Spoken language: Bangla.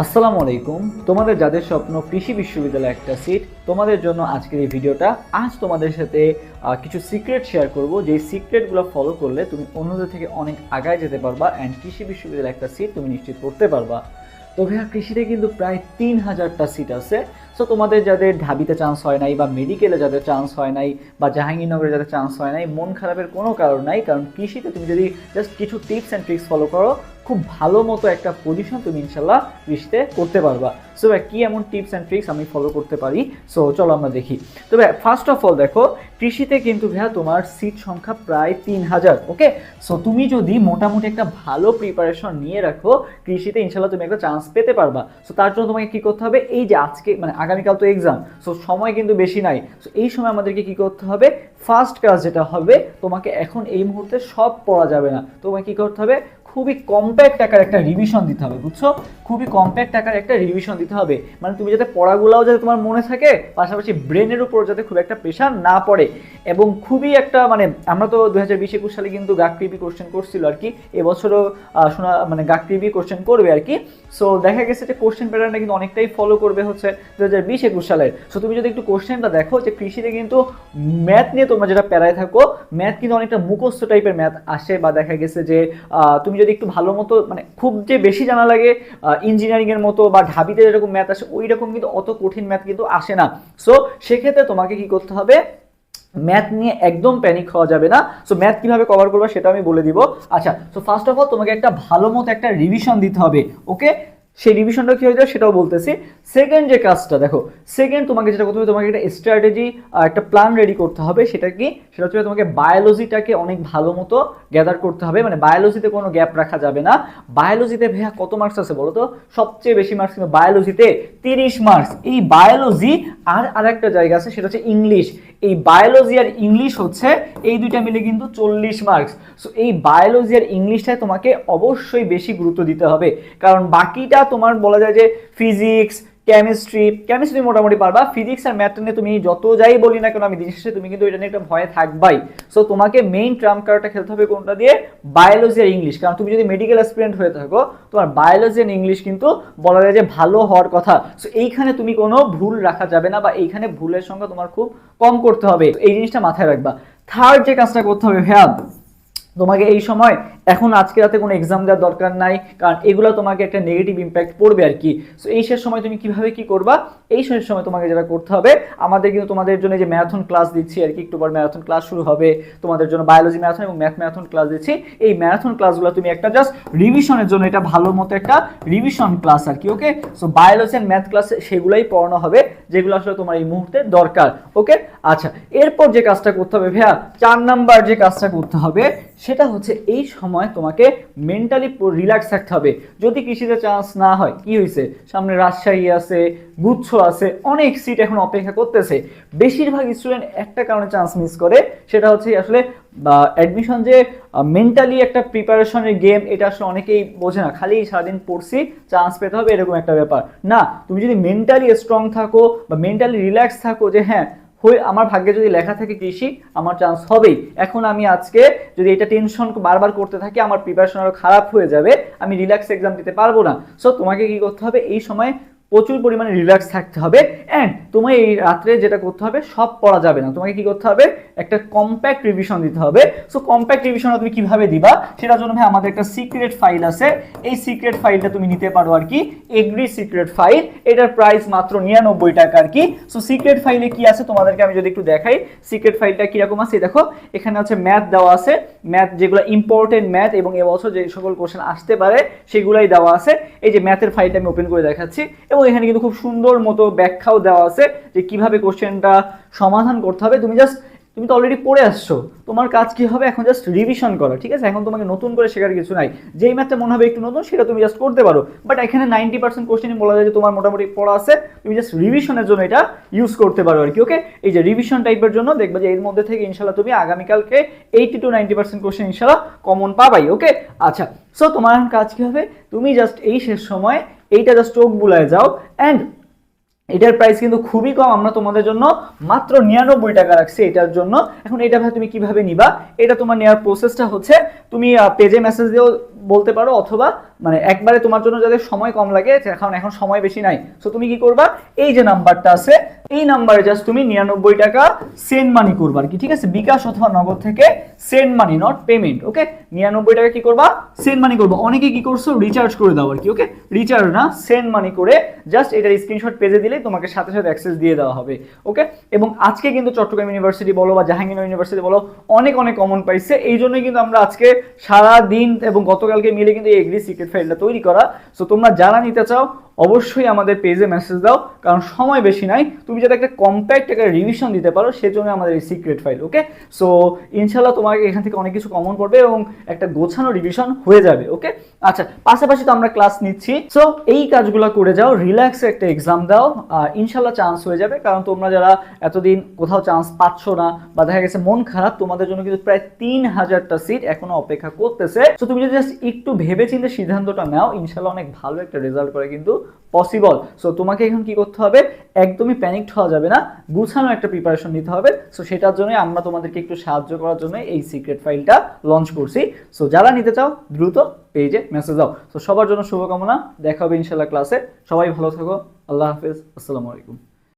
আসসালামু আলাইকুম। তোমাদের যাদের স্বপ্ন কৃষি বিশ্ববিদ্যালয়ে একটা সিট তোমাদের জন্য আজকের এই ভিডিওটা। আজ তোমাদের সাথে কিছু সিক্রেট শেয়ার করব। যেই সিক্রেটগুলো ফলো করলে তুমি অন্যদের থেকে অনেক আগায় যেতে পারবা অ্যান্ড কৃষি বিশ্ববিদ্যালয়ে একটা সিট তুমি নিশ্চিত করতে পারবা। তো ভাইয়া, কৃষিতে কিন্তু প্রায় তিন হাজারটা সিট আছে। সো তোমাদের যাদের ঢাবিতে চান্স হয় নাই বা মেডিকেলে যাদের চান্স হয় নাই বা জাহাঙ্গীরনগরে যাদের চান্স হয় নাই, মন খারাপের কোনো কারণ নাই। কারণ কৃষিতে তুমি যদি জাস্ট কিছু টিপস অ্যান্ড ট্রিক্স ফলো করো খুব ভালো মতো একটা পজিশন তুমি ইনশাল্লাহ কৃষিতে করতে পারবা। সো ভাই, কী এমন টিপস অ্যান্ড ট্রিক্স আমি ফলো করতে পারি? সো চলো আমরা দেখি। তো, ভাই ফার্স্ট অফ অল দেখো, কৃষিতে কিন্তু, ভাইয়া, তোমার সিট সংখ্যা প্রায় তিন হাজার ওকে সো তুমি যদি মোটামুটি একটা ভালো প্রিপারেশন নিয়ে রাখো, কৃষিতে ইনশাল্লাহ তুমি একটা চান্স পেতে পারবা। সো তার জন্য তোমাকে কী করতে হবে? এই যে আজকে মানে আগামীকাল তো এক্সাম সো সময় কিন্তু বেশি নাই। সো এই সময় আমাদেরকে কী করতে হবে? ফার্স্ট কাজ যেটা হবে, তোমাকে এখন এই মুহূর্তে সব পড়া যাবে না। তোমাকে কী করতে হবে? খুবই কম্প্যাক্ট টাকার একটা রিভিশন দিতে হবে, বুঝছ? খুবই কম্প্যাক্ট টাকার একটা রিভিশন দিতে হবে। মানে তুমি যাতে পড়াগুলোও যাতে তোমার মনে থাকে, পাশাপাশি ব্রেনের উপর যাতে খুব একটা প্রেশার না পড়ে। এবং খুবই একটা মানে আমরা তো দু হাজার একুশ সালে কিন্তু গাক টিভি কোশ্চেন করছিল আর কি। এবছরও শোনা মানে গাক টিভি কোশ্চেন করবে আর কি। সো দেখা গেছে যে কোশ্চেন প্যাটার্নটা কিন্তু অনেকটাই ফলো করবে হচ্ছে দু হাজার বিশ একুশ সালের। সো তুমি যদি একটু কোশ্চেনটা দেখো যে কৃষিতে কিন্তু ম্যাথ নিয়ে তোমরা যেটা প্যারায় থাকো ম্যাথ কিন্তু অনেকটা মুখস্থ টাইপের ম্যাথ আসে বা দেখা গেছে যে তুমি যদি একটু ভালো মতো মানে খুব যে বেশি জানা লাগে ইঞ্জিনিয়ারিংয়ের মতো বা ঢাবিতে যেরকম ম্যাথ আসে ওই রকম কিন্তু অত কঠিন ম্যাথ কিন্তু আসে না। সো সেক্ষেত্রে তোমাকে কি করতে হবে? ম্যাথ নিয়ে একদম প্যানিক হওয়া যাবে না। সো ম্যাথ কীভাবে কভার করবে সেটা আমি বলে দিব। আচ্ছা সো ফার্স্ট অফ অল তোমাকে একটা ভালো মতো একটা রিভিশন দিতে হবে ওকে সেই রিভিশনটা কী হয়ে যায় সেটাও বলতেছি। সেকেন্ড যে কাজটা, দেখো সেকেন্ড তোমাকে যেটা করতে হবে, তোমাকে একটা স্ট্র্যাটেজি আর একটা প্ল্যান রেডি করতে হবে। সেটা কি? সেটা হচ্ছে তোমাকে বায়োলজিটাকে অনেক ভালো মতো গ্যাদার করতে হবে। মানে বায়োলজিতে কোনো গ্যাপ রাখা যাবে না। বায়োলজিতে ভাইয়া কত মার্কস আছে বলো তো? সবচেয়ে বেশি মার্কস কিন্তু বায়োলজিতে তিরিশ মার্কস এই বায়োলজি আর আরেকটা জায়গা আছে, সেটা হচ্ছে ইংলিশ এই বায়োলজি আর ইংলিশ হচ্ছে, এই দুইটা মিলে কিন্তু চল্লিশ মার্কস সো এই বায়োলজি আর ইংলিশটায় তোমাকে অবশ্যই বেশি গুরুত্ব দিতে হবে। কারণ বাকিটা তোমার বলা যায় যে ফিজিক্স কেমিস্ট্রি কেমিস্ট্রি মোটামুটি পারবা। ফিজিক্স আর ম্যাথ নিয়ে তুমি যত যাই বলি না কেন, আমি দিন তুমি কিন্তু এটা নিয়ে একটা ভয়ে থাকবাই। সো তোমাকে মেইন ট্রাম্প কার্ডটা খেলতে হবে কোনটা দিয়ে? বায়োলজি আর ইংলিশ কারণ তুমি যদি মেডিকেল অ্যাসপিরেন্ট হয়ে থাকো, তোমার বায়োলজি আর ইংলিশ কিন্তু বলা যায় যে ভালো হওয়ার কথা। সো এইখানে তুমি কোনো ভুল রাখা যাবে না বা এইখানে ভুলের সংখ্যা তোমার খুব কম করতে হবে। এই জিনিসটা মাথায় রাখবা। থার্ড যে কাজটা করতে হবে ভ্যাব তোমাকে এই সময় এখন আজকে রাতে কোনো এক্সাম দেওয়ার দরকার নাই, কারণ এগুলো তোমাকে একটা নেগেটিভ ইম্প্যাক্ট পড়বে আর কি। সো এই শেষ সময় তুমি কীভাবে কি করবা? এই শেষ সময় তোমাকে যেটা করতে হবে, আমাদের কিন্তু তোমাদের জন্য যে ম্যারাথন ক্লাস দিচ্ছি আর কি, একটু পর ম্যারাথন ক্লাস শুরু হবে। তোমাদের জন্য বায়োলজি ম্যারাথন এবং ম্যাথ ম্যারাথন ক্লাস দিচ্ছি। এই ম্যারাথন ক্লাসগুলো তুমি একটা জাস্ট রিভিশনের জন্য, এটা ভালো মতো একটা রিভিশন ক্লাস আর কি okay so biology and math ক্লাসে সেগুলাই পড়ানো হবে, যেগুলো আসলে তোমার এই মুহূর্তে দরকার ওকে আচ্ছা এরপর যে কাজটা করতে হবে ভাইয়া, চার নাম্বার যে কাজটা করতে হবে, সেটা হচ্ছে এই সময় তোমাকে মেন্টালি রিল্যাক্স থাকতে হবে। যদি কৃষিতে চান্স না হয়, কি হয়েছে সামনে রাজশাহী আছে, গুচ্ছ আছে, অনেক সিট এখন অপেক্ষা করতেছে। বেশিরভাগ স্টুডেন্ট একটা কারণে চান্স মিস করে, সেটা হচ্ছে আসলে অ্যাডমিশন যে মেন্টালি একটা প্রিপারেশনের গেম এটা আসলে অনেকেই বোঝে না। খালি সারাদিন পড়ছি চান্স পেতে হবে, এরকম একটা ব্যাপার। না, তুমি যদি মেন্টালি স্ট্রং থাকো বা মেন্টালি রিল্যাক্স থাকো যে হ্যাঁ হয়ে আমার ভাগ্যে যদি লেখা থাকে কৃষি, আমার চান্স হবেই। এখন আমি আজকে যদি এটা টেনশন বারবার করতে থাকি, আমার প্রিপারেশন আরও খারাপ হয়ে যাবে, আমি রিল্যাক্স এক্সাম দিতে পারব না। সো তোমাকে কি করতে হবে? এই সময় প্রচুর পরিমাণে রিল্যাক্স থাকতে হবে অ্যান্ড তোমায় এই রাত্রে যেটা করতে হবে, সব পড়া যাবে না। তোমাকে কি করতে হবে? একটা কম্প্যাক্ট রিভিশন দিতে হবে। সো কম্প্যাক্ট রিভিশন তুমি কীভাবে দিবা? সেটার জন্য ভাই আমাদের একটা সিক্রেট ফাইল আছে। এই সিক্রেট ফাইলটা তুমি নিতে পারো আর কি এগ্রি সিক্রেট ফাইল এটার প্রাইস মাত্র নিরানব্বই টাকা আর কি। সো সিক্রেট ফাইলে কি আছে তোমাদেরকে আমি যদি একটু দেখাই। সিক্রেট ফাইলটা কীরকম আছে? দেখো, এখানে হচ্ছে ম্যাথ দেওয়া আছে। ম্যাথ যেগুলো ইম্পর্টেন্ট ম্যাথ এবং এবছর যে সকল কোশ্চেন আসতে পারে, সেগুলাই দেওয়া আছে। এই যে ম্যাথের ফাইলটা আমি ওপেন করে দেখাচ্ছি। এবং এখানে কিন্তু খুব সুন্দর মতো ব্যাখ্যাও দেওয়া আছে যে কীভাবে কোশ্চেনটা সমাধান করতে হবে। তুমি জাস্ট তুমি তো অলরেডি পড়ে আসছো। তোমার কাজ কি হবে? এখন জাস্ট রিভিশন করা, ঠিক আছে? এখন তোমাকে নতুন করে শেখার কিছু নাই। যেই ম্যাথটা মনে হবে একটু নতুন, সেটা তুমি জাস্ট করতে পারো। বাট এখানে নাইনটি পার্সেন্ট কোশ্চেনই বলা যায় যে তোমার মোটামুটি পড়া আছে। তুমি জাস্ট রিভিশনের জন্য এটা ইউজ করতে পারো আর কি ওকে এই যে রিভিশন টাইপের জন্য দেখবে যে এর মধ্যে থেকে ইনশাল্লাহ তুমি আগামীকালকে eighty to ninety percent question ইনশাল্লাহ কমন পাবাই ওকে আচ্ছা সো তোমার কাজ কি হবে? তুমি জাস্ট এই শেষ সময় এইটা জাস্ট চোখ বুলায় যাও। অ্যান্ড এটার প্রাইস কিন্তু খুবই কম, আমরা তোমাদের জন্য মাত্র নিরানব্বই টাকা রাখছি এটার জন্য। এখন এটা ভাই তুমি কীভাবে নিবা? এটা তোমার নেওয়ার প্রসেসটা হচ্ছে, তুমি পেজে মেসেজ দিয়েও বলতে পারো অথবা মানে একবারে তোমার জন্য যাদের সময় কম লাগে এখন এখন সময় বেশি নাই। সো তুমি কি করবা? এই যে নাম্বারটা আছে, এই নাম্বারে জাস্ট তুমি নিরানব্বই টাকা সেন্ড মানি করবা আর কি, ঠিক আছে? বিকাশ অথবা নগদ থেকে send money not payment okay নিরানব্বই টাকা কি করবা? সেন্ড মানি করবা। অনেকে কি করছ? রিচার্জ করে দাও আর কি ওকে রিচার্জ না সেন্ড মানি করে জাস্ট এটার স্ক্রিনশট পেজে দিলে তোমাকে সাথে সাথে অ্যাক্সেস দিয়ে দেওয়া হবে ওকে এবং আজকে কিন্তু চট্টগ্রাম ইউনিভার্সিটি বলো বা জাহাঙ্গীর ইউনিভার্সিটি বলো, অনেক অনেক কমন পাইছে। এই জন্যই কিন্তু আমরা আজকে সারা দিন এবং গতকালকে মিলে কিন্তু এগ্রি সিক্রেট ফাইলটা তৈরি করা। সো তোমরা যারা নিতে চাও অবশ্যই আমাদের পেজে মেসেজ দাও, কারণ সময় বেশি নাই। তুমি যাতে একটা কম্প্যাক্ট একটা রিভিশন দিতে পারো, সেজন্য আমাদের এই সিক্রেট ফাইল ওকে সো ইনশাল্লাহ তোমাকে এখান থেকে অনেক কিছু কমন পড়বে এবং একটা গোছানো রিভিশন হয়ে যাবে ওকে আচ্ছা পাশাপাশি তো আমরা ক্লাস নিচ্ছি। সো এই কাজগুলো করে যাও রিল্যাক্সে একটা এক্সাম দাও ইনশাল্লাহ চান্স হয়ে যাবে, কারণ তোমরা যারা এতদিন কোথাও চান্স পাচ্ছ না বা দেখা গেছে মন খারাপ, তোমাদের জন্য কিন্তু প্রায় তিন হাজারটা সিট এখনও অপেক্ষা করতেছে। তো তুমি যদি জাস্ট একটু ভেবে চিন্তে সিদ্ধান্তটা নাও ইনশাল্লাহ অনেক ভালো একটা রেজাল্ট করে কিন্তু পসিবল সো তোমাকে এখন কি করতে হবে? একদমই প্যানিকড হওয়া যাবে না। গুছানো একটা প্রিপারেশন নিতে হবে। সো সেটার জন্য আমরা তোমাদেরকে একটু সাহায্য করার জন্য এই সিক্রেট ফাইলটা লঞ্চ করছি। সো যারা নিতে চাও, দ্রুত পেজে মেসেজ দাও। সো সবার জন্য শুভকামনা। দেখা হবে ইনশাল্লাহ ক্লাসে সবাই ভালো থাকো। আল্লাহ হাফেজ। আসসালামু আলাইকুম।